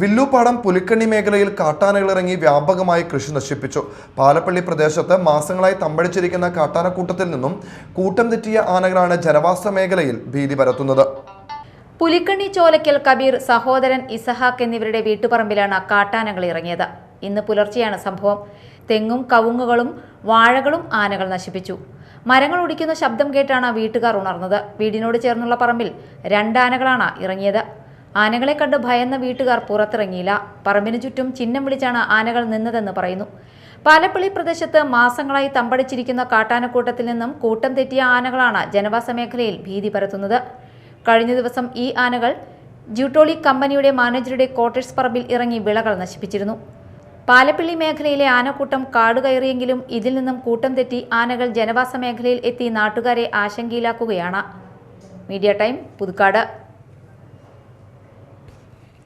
വില്ലുപാടം പുലിക്കണ്ണി മേഖലയിൽ കാട്ടാനകളിറങ്ങി വ്യാപകമായി കൃഷി നശിപ്പിച്ചു. പാലപ്പള്ളി പ്രദേശത്ത് മാസങ്ങളായി തമ്പടിച്ചിരിക്കുന്ന കാട്ടാനക്കൂട്ടത്തിൽ നിന്നും കൂട്ടം തെറ്റിയ ആനകളാണ് ജനവാസ മേഖലയിൽ ഭീതി പരത്തുന്നത്. പുലിക്കണ്ണി ചോലയ്ക്കൽ കബീർ സഹോദരൻ ഇസഹാക്ക് എന്നിവരുടെ വീട്ടുപറമ്പിലാണ് കാട്ടാനകൾ ഇറങ്ങിയത്. ഇന്ന് പുലർച്ചെയാണ് സംഭവം. തെങ്ങും കവുങ്ങുകളും വാഴകളും ആനകൾ നശിപ്പിച്ചു. മരങ്ങൾ ഒടിക്കുന്ന ശബ്ദം കേട്ടാണ് വീട്ടുകാർ ഉണർന്നത്. വീടിനോട് ചേർന്നുള്ള പറമ്പിൽ രണ്ടാനകളാണ് ഇറങ്ങിയത്. ആനകളെ കണ്ട് ഭയന്ന വീട്ടുകാർ പുറത്തിറങ്ങിയില്ല. പറമ്പിനു ചുറ്റും ചിഹ്നം വിളിച്ചാണ് ആനകൾ നിന്നതെന്ന് പറയുന്നു. പാലപ്പള്ളി പ്രദേശത്ത് മാസങ്ങളായി തമ്പടിച്ചിരിക്കുന്ന കാട്ടാനക്കൂട്ടത്തിൽ നിന്നും കൂട്ടം തെറ്റിയ ആനകളാണ് ജനവാസ മേഖലയിൽ ഭീതി പരത്തുന്നത്. കഴിഞ്ഞ ദിവസം ഈ ആനകൾ ജ്യൂട്ടോളി കമ്പനിയുടെ മാനേജറുടെ കോട്ടേഴ്സ് പറമ്പിൽ ഇറങ്ങി വിളകൾ നശിപ്പിച്ചിരുന്നു. പാലപ്പള്ളി മേഖലയിലെ ആനക്കൂട്ടം കാട് കയറിയെങ്കിലും ഇതിൽ നിന്നും കൂട്ടം തെറ്റി ആനകൾ ജനവാസ മേഖലയിൽ എത്തി നാട്ടുകാരെ ആശങ്കയിലാക്കുകയാണ്. Media time Puthukkad.